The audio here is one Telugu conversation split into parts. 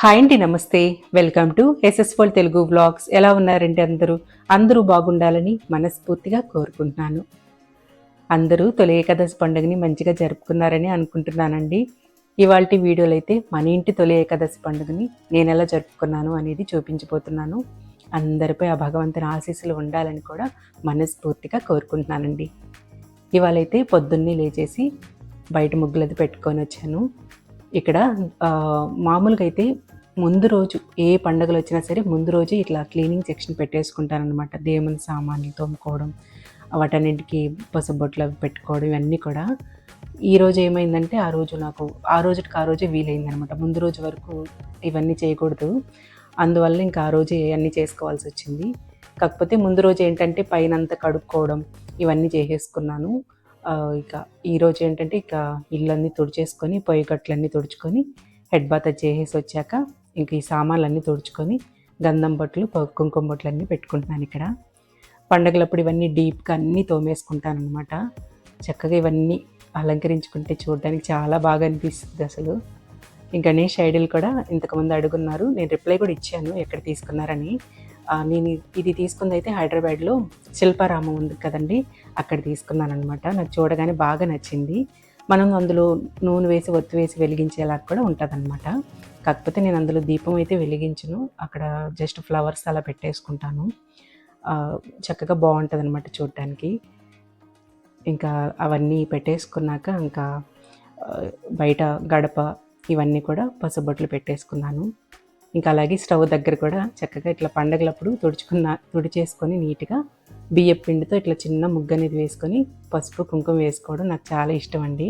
హాయ్ అండి నమస్తే. వెల్కమ్ టు ఎస్ఎస్ఫోల్ తెలుగు బ్లాగ్స్ ఎలా ఉన్నారండి అందరూ? అందరూ బాగుండాలని మనస్ఫూర్తిగా కోరుకుంటున్నాను. అందరూ తొలి ఏకాదశి పండుగని మంచిగా జరుపుకున్నారని అనుకుంటున్నానండి. ఇవాళ వీడియోలు అయితే మన ఇంటి తొలి ఏకాదశి పండుగని నేను ఎలా జరుపుకున్నాను అనేది చూపించబోతున్నాను. అందరిపై ఆ భగవంతుని ఆశీస్సులు ఉండాలని కూడా మనస్ఫూర్తిగా కోరుకుంటున్నానండి. ఇవాళైతే పొద్దున్నే లేచేసి బయట ముగ్గులది పెట్టుకొని వచ్చాను. ఇక్కడ మామూలుగా అయితే ముందు రోజు ఏ పండుగలు వచ్చినా సరే ముందు రోజు ఇట్లా క్లీనింగ్ సెక్షన్ పెట్టేసుకుంటారనమాట దేవుని సామాన్లు తోముకోవడం వాటన్నింటికి పసుబొట్లు అవి పెట్టుకోవడం ఇవన్నీ కూడా. ఈ రోజు ఏమైందంటే ఆ రోజు నాకు ఆ రోజుకి ఆ రోజే వీలైందనమాట ముందు రోజు వరకు ఇవన్నీ చేయకూడదు. అందువల్ల ఇంకా ఆ రోజే అన్నీ చేసుకోవాల్సి వచ్చింది. కాకపోతే ముందు రోజు ఏంటంటే పైన అంతా కడుక్కోవడం ఇవన్నీ చేసేసుకున్నాను. ఇక ఈ రోజు ఏంటంటే ఇక ఇల్లన్నీ తుడిచేసుకొని పొయ్యి గట్లన్నీ తుడుచుకొని హెడ్ బాత్ అది చేసేసి వచ్చాక ఇంక ఈ సామాన్లన్నీ తుడుచుకొని గంధం బొట్లు కుంకుమ బొట్లు అన్నీ పెట్టుకుంటున్నాను ఇక్కడ. పండగలప్పుడు ఇవన్నీ డీప్గా అన్నీ తోమేసుకుంటాను అనమాట చక్కగా ఇవన్నీ అలంకరించుకుంటే చూడడానికి చాలా బాగా అనిపిస్తుంది అసలు. ఇంకా గణేష్ ఐడల్ కూడా ఇంతకుముందు అడుగున్నారు నేను రిప్లై కూడా ఇచ్చాను ఎక్కడ తీసుకున్నారని. నేను ఇది తీసుకుంది అయితే హైదరాబాద్లో శిల్పారామం ఉంది కదండి అక్కడ తీసుకున్నాను అనమాట నాకు చూడగానే బాగా నచ్చింది. మనం అందులో నూనె వేసి ఒత్తు వేసి వెలిగించేలా కూడా ఉంటుందన్నమాట. కాకపోతే నేను అందులో దీపం అయితే వెలిగించను. అక్కడ జస్ట్ ఫ్లవర్స్ అలా పెట్టేసుకుంటాను. చక్కగా బాగుంటుంది అనమాట చూడటానికి ఇంకా అవన్నీ పెట్టేసుకున్నాక ఇంకా బయట గడప ఇవన్నీ కూడా పసుబొట్లు పెట్టేసుకున్నాను. ఇంకా అలాగే స్టవ్ దగ్గర కూడా చక్కగా ఇట్లా పండగలప్పుడు తుడుచుకున్న తుడిచేసుకొని నీట్గా బియ్యం పిండితో ఇట్లా చిన్న ముగ్గు అనేది వేసుకొని పసుపు కుంకుమ వేసుకోవడం నాకు చాలా ఇష్టం అండి.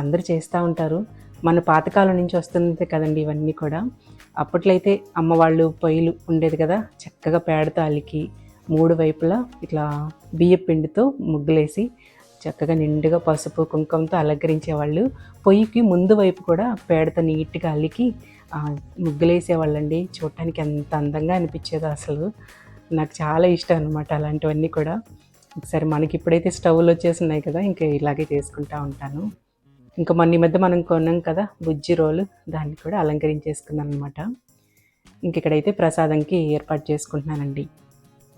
అందరూ చేస్తూ ఉంటారు. మన పాతకాలం నుంచి వస్తుంది కదండి ఇవన్నీ కూడా. అప్పట్లో అయితే అమ్మ వాళ్ళు పొయ్యిలు ఉండేది కదా చక్కగా పేడతో అలికి మూడు వైపులా ఇట్లా బియ్యపిండితో ముగ్గులేసి చక్కగా నిండుగా పసుపు కుంకుమతో అలంకరించేవాళ్ళు. పొయ్యికి ముందు వైపు కూడా పేడతో నీట్గా అలికి ముగ్గులేసేవాళ్ళండి. చూడటానికి ఎంత అందంగా అనిపించేదో అసలు. నాకు చాలా ఇష్టం అనమాట అలాంటివన్నీ కూడా. ఒకసారి మనకి ఇప్పుడైతే స్టవ్లు వచ్చేస్తున్నాయి కదా ఇంకా ఇలాగే చేసుకుంటా ఉంటాను. ఇంకా మొన్న ఈ మధ్య మనం కొన్నాం కదా బుజ్జి రోలు. దాన్ని కూడా అలంకరించేసుకున్నాను అనమాట ఇంక ఇక్కడైతే ప్రసాదంకి ఏర్పాటు చేసుకుంటున్నానండి.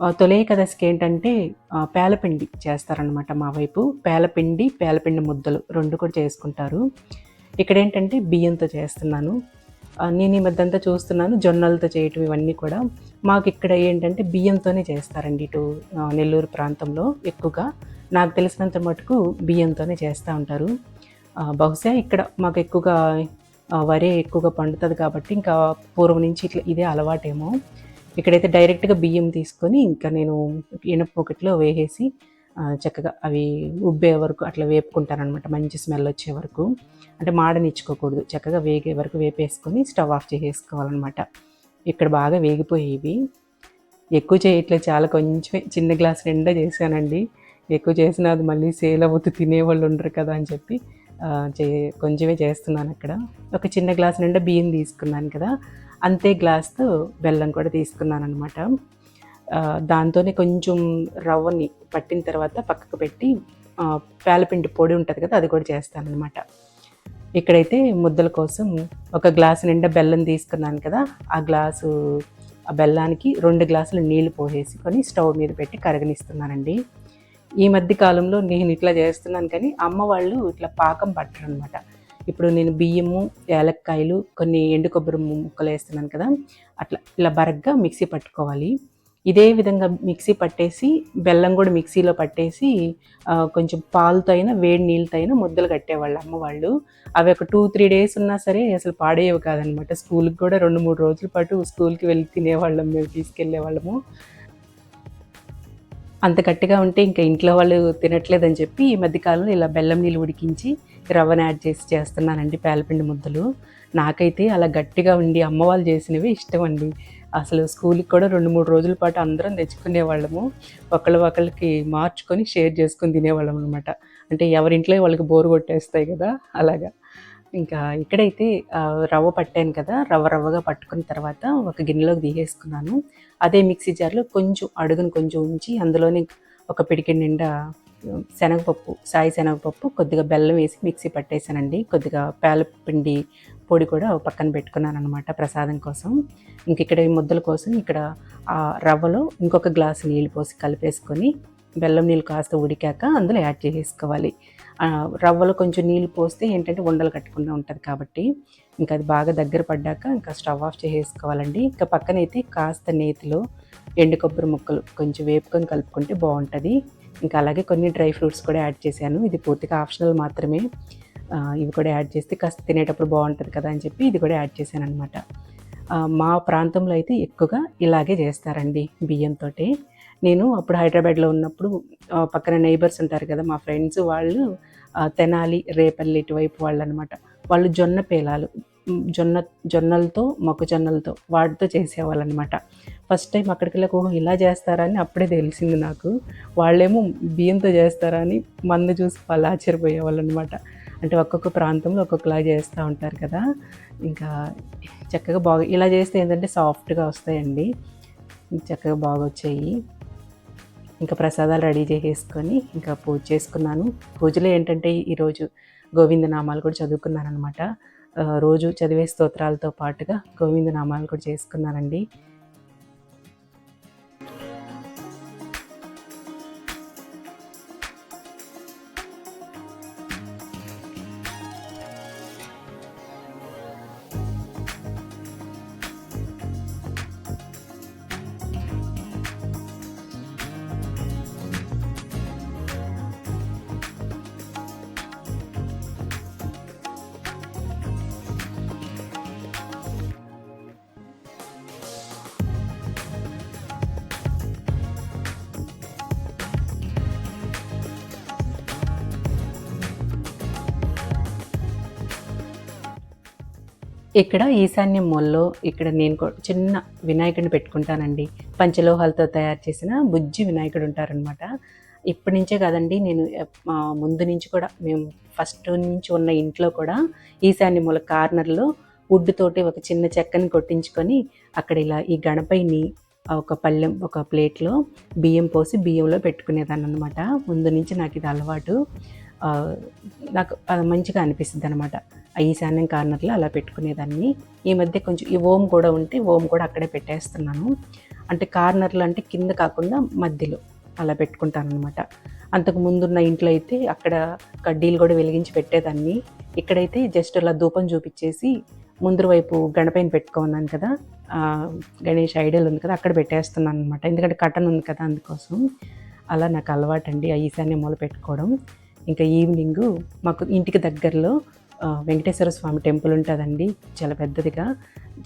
తొలే తొలి ఏకాదశికి ఏంటంటే పేలపిండి చేస్తారనమాట మా వైపు. పేలపిండి పేలపిండి ముద్దలు రెండు కూడా చేసుకుంటారు. ఇక్కడ ఏంటంటే బియ్యంతో చేస్తున్నాను. నేను ఈ మధ్య అంతా చూస్తున్నాను జొన్నలతో చేయటం ఇవన్నీ కూడా. మాకు ఇక్కడ ఏంటంటే బియ్యంతోనే చేస్తారండి ఇటు నెల్లూరు ప్రాంతంలో ఎక్కువగా. నాకు తెలిసినంత మటుకు బియ్యంతోనే చేస్తూ ఉంటారు. బహుశా ఇక్కడ మాకు ఎక్కువగా వరే ఎక్కువగా పండుతుంది కాబట్టి ఇంకా పూర్వం నుంచి ఇట్లా ఇదే అలవాటేమో. ఇక్కడైతే డైరెక్ట్గా బియ్యం తీసుకొని ఇంకా నేను ఇనుప ఒకటిలో వేసేసి చక్కగా అవి ఉబ్బే వరకు అట్లా వేపుకుంటారనమాట మంచి స్మెల్ వచ్చే వరకు. అంటే మాడనిచ్చుకోకూడదు. చక్కగా వేగే వరకు వేపేసుకొని స్టవ్ ఆఫ్ చేసేసుకోవాలన్నమాట. ఇక్కడ బాగా వేగిపోయేవి. ఎక్కువ చేయట్లేదు చాలా. కొంచెమే చిన్న గ్లాస్ నిండా చేశానండి. ఎక్కువ చేసిన అది మళ్ళీ సేల్ అవ్వద్దు తినేవాళ్ళు ఉండరు కదా అని చెప్పి. చే కొంచెమే చేస్తున్నాను అక్కడ. ఒక చిన్న గ్లాస్ నిండా బియ్యం తీసుకున్నాను కదా అంతే గ్లాస్తో బెల్లం కూడా తీసుకున్నాను అనమాట దాంతోనే కొంచెం రవ్వని పట్టిన తర్వాత పక్కకు పెట్టి పేలపిండి పొడి ఉంటుంది కదా అది కూడా చేస్తాను అనమాట ఇక్కడైతే ముద్దల కోసం ఒక గ్లాసు నిండా బెల్లం తీసుకున్నాను కదా ఆ గ్లాసు ఆ బెల్లానికి రెండు గ్లాసులు నీళ్ళు పోసేసుకొని స్టవ్ మీద పెట్టి కరగనిస్తున్నానండి. ఈ మధ్య కాలంలో నేను ఇట్లా చేస్తున్నాను కానీ అమ్మ వాళ్ళు ఇట్లా పాకం పట్టరు అనమాట ఇప్పుడు నేను బియ్యము ఏలక్కాయలు కొన్ని ఎండు కొబ్బరి ముక్కలు వేస్తున్నాను కదా అట్లా ఇలా బరగ్గా మిక్సీ పట్టుకోవాలి. ఇదే విధంగా మిక్సీ పట్టేసి బెల్లం కూడా మిక్సీలో పట్టేసి కొంచెం పాలతో అయినా వేడి నీళ్ళతో అయినా ముద్దలు కట్టేవాళ్ళు అమ్మవాళ్ళు అవి ఒక టూ త్రీ డేస్ ఉన్నా సరే అసలు పాడేవి కాదనమాట స్కూల్కి కూడా రెండు మూడు రోజుల పాటు స్కూల్కి వెళ్ళి తినేవాళ్ళం మేము తీసుకెళ్ళే వాళ్ళము అంత గట్టిగా ఉంటే ఇంకా ఇంట్లో వాళ్ళు తినట్లేదని చెప్పి ఈ మధ్యకాలంలో ఇలా బెల్లం నీళ్ళు ఉడికించి రవ్వను యాడ్ చేసి చేస్తున్నానండి పేలపిండి ముద్దలు. నాకైతే అలా గట్టిగా ఉండి అమ్మ వాళ్ళు చేసినవి ఇష్టం అండి. అసలు స్కూల్కి కూడా రెండు మూడు రోజుల పాటు అందరం తెచ్చుకునే వాళ్ళము ఒకళ్ళ ఒకళ్ళకి మార్చుకొని షేర్ చేసుకొని తినేవాళ్ళం అనమాట అంటే ఎవరింట్లో వాళ్ళకి బోరు కొట్టేస్తాయి కదా అలాగా. ఇంకా ఇక్కడైతే రవ్వ పట్టాను కదా రవ్వ రవ్వగా పట్టుకున్న తర్వాత ఒక గిన్నెలోకి తీసేసుకున్నాను. అదే మిక్సీ జార్లో కొంచెం అడుగును కొంచెం ఉంచి అందులోనే ఒక పిడికి నిండా శనగపప్పు సాయి శనగపప్పు కొద్దిగా బెల్లం వేసి మిక్సీ పట్టేశానండి. కొద్దిగా పేలపిండి పొడి కూడా పక్కన పెట్టుకున్నాను అనమాట ప్రసాదం కోసం. ఇంక ఇక్కడ ఈ ముద్దల కోసం ఇక్కడ ఆ రవ్వలో ఇంకొక గ్లాసు నీళ్ళు పోసి కలిపేసుకొని బెల్లం నీళ్ళు కాస్త ఉడికాక అందులో యాడ్ చేసేసుకోవాలి రవ్వలో కొంచెం నీళ్ళు పోస్తే ఏంటంటే ఉండలు కట్టకుండా ఉంటుంది కాబట్టి ఇంకా అది బాగా దగ్గర పడ్డాక ఇంకా స్టవ్ ఆఫ్ చేసేసుకోవాలండి. ఇంకా పక్కనైతే కాస్త నేతిలో ఎండు కొబ్బరి ముక్కలు కొంచెం వేపుకొని కలుపుకుంటే బాగుంటుంది. ఇంకా అలాగే కొన్ని డ్రై ఫ్రూట్స్ కూడా యాడ్ చేశాను. ఇది పూర్తిగా ఆప్షనల్ మాత్రమే. ఇవి కూడా యాడ్ చేస్తే కాస్త తినేటప్పుడు బాగుంటుంది కదా అని చెప్పి ఇది కూడా యాడ్ చేశాను అనమాట మా ప్రాంతంలో అయితే ఎక్కువగా ఇలాగే చేస్తారండి బియ్యంతో నేను అప్పుడు హైదరాబాద్లో ఉన్నప్పుడు పక్కన నైబర్స్ ఉంటారు కదా మా ఫ్రెండ్స్ వాళ్ళు తెనాలి రేపల్లి ఇటువైపు వాళ్ళు అనమాట వాళ్ళు జొన్న పేలాలు జొన్న జొన్నలతో మొక్కజొన్నలతో వాటితో చేసేవాళ్ళు అనమాట ఫస్ట్ టైం అక్కడికి వెళ్ళక ఓహో ఇలా చేస్తారా? అని అప్పుడే తెలిసింది నాకు. వాళ్ళేమో బియ్యంతో చేస్తారా అని మందు చూసి వాళ్ళు ఆశ్చర్యపోయేవాళ్ళు అనమాట అంటే ఒక్కొక్క ప్రాంతంలో ఒక్కొక్కలా చేస్తూ ఉంటారు కదా. ఇంకా చక్కగా బాగా ఇలా చేస్తే ఏంటంటే సాఫ్ట్గా వస్తాయండి. చక్కగా బాగా వచ్చాయి ఇంకా ప్రసాదాలు రెడీ చేసేసుకొని ఇంకా పూజ చేసుకున్నాను. పూజలో ఏంటంటే ఈరోజు గోవింద నామాలు కూడా చదువుకున్నాను అనమాట రోజు చదివే స్తోత్రాలతో పాటుగా గోవింద నామాలు కూడా చేసుకున్నానండి ఇక్కడ ఈశాన్యం మూలలో ఇక్కడ నేను చిన్న వినాయకుడిని పెట్టుకుంటానండి. పంచలోహాలతో తయారు చేసిన బుజ్జి వినాయకుడు ఉంటారనమాట ఇప్పటి నుంచే కాదండి నేను ముందు నుంచి కూడా మేము ఫస్ట్ నుంచి ఉన్న ఇంట్లో కూడా ఈశాన్య మూల కార్నర్లో వుడ్ తోటి ఒక చిన్న చెక్కని కొట్టించుకొని అక్కడ ఇలా ఈ గణపైని ఒక పళ్ళెం ఒక ప్లేట్లో బియ్యం పోసి బియ్యంలో పెట్టుకునేదాన్ని అనమాట ముందు నుంచి నాకు ఇది అలవాటు. నాకు అది మంచిగా అనిపిస్తుంది అనమాట ఆ ఈశాన్యం కార్నర్లో అలా పెట్టుకునేదాన్ని. ఈ మధ్య కొంచెం ఈ ఓం కూడా ఉంటే ఓం కూడా అక్కడే పెట్టేస్తున్నాను. అంటే కార్నర్లు అంటే కింద కాకుండా మధ్యలో అలా పెట్టుకుంటాను అనమాట అంతకు ముందున్న ఇంట్లో అయితే అక్కడ కడ్డీలు కూడా వెలిగించి పెట్టేదాన్ని. ఇక్కడైతే జస్ట్ అలా ధూపం చూపించేసి ముందు వైపు గణపైన పెట్టుకున్నాను కదా గణేష్ ఐడియల్ ఉంది కదా అక్కడ పెట్టేస్తున్నాను అనమాట ఎందుకంటే కటన్ ఉంది కదా అందుకోసం. అలా నాకు అలవాటు అండి ఆ ఈశాన్య మూల పెట్టుకోవడం. ఇంకా ఈవినింగ్ మాకు ఇంటికి దగ్గరలో వెంకటేశ్వర స్వామి టెంపుల్ ఉంటుందండి. చాలా పెద్దదిగా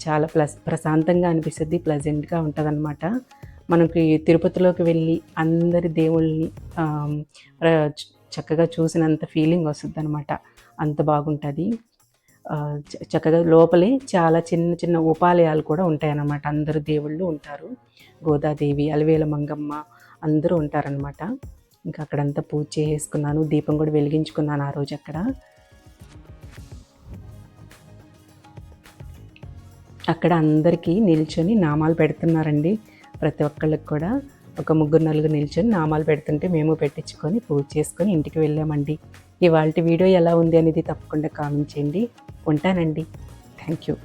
చాలా ప్లస్ ప్రశాంతంగా అనిపిస్తుంది ప్లజెంట్గా ఉంటుంది అనమాట మనకి తిరుపతిలోకి వెళ్ళి అందరి దేవుళ్ళని చక్కగా చూసినంత ఫీలింగ్ వస్తుంది అనమాట అంత బాగుంటుంది. చ- చక్కగా లోపలే చాలా చిన్న చిన్న ఉపాలయాలు కూడా ఉంటాయన్నమాట. అందరు దేవుళ్ళు ఉంటారు. గోదాదేవి అలవేల మంగమ్మ అందరూ ఉంటారనమాట ఇంకా అక్కడంతా పూజ చేసుకున్నాను దీపం కూడా వెలిగించుకున్నాను ఆ రోజు అక్కడ. అక్కడ అందరికీ నిల్చొని నామాలు పెడుతున్నారండి ప్రతి ఒక్కళ్ళకి కూడా. ఒక ముగ్గురు నలుగురు నిల్చొని నామాలు పెడుతుంటే మేము పెట్టించుకొని పూజ చేసుకొని ఇంటికి వెళ్ళామండి. ఇవాళ వీడియో ఎలా ఉంది అనేది తప్పకుండా కామెంట్ చేయండి. ఉంటానండి. Thank you.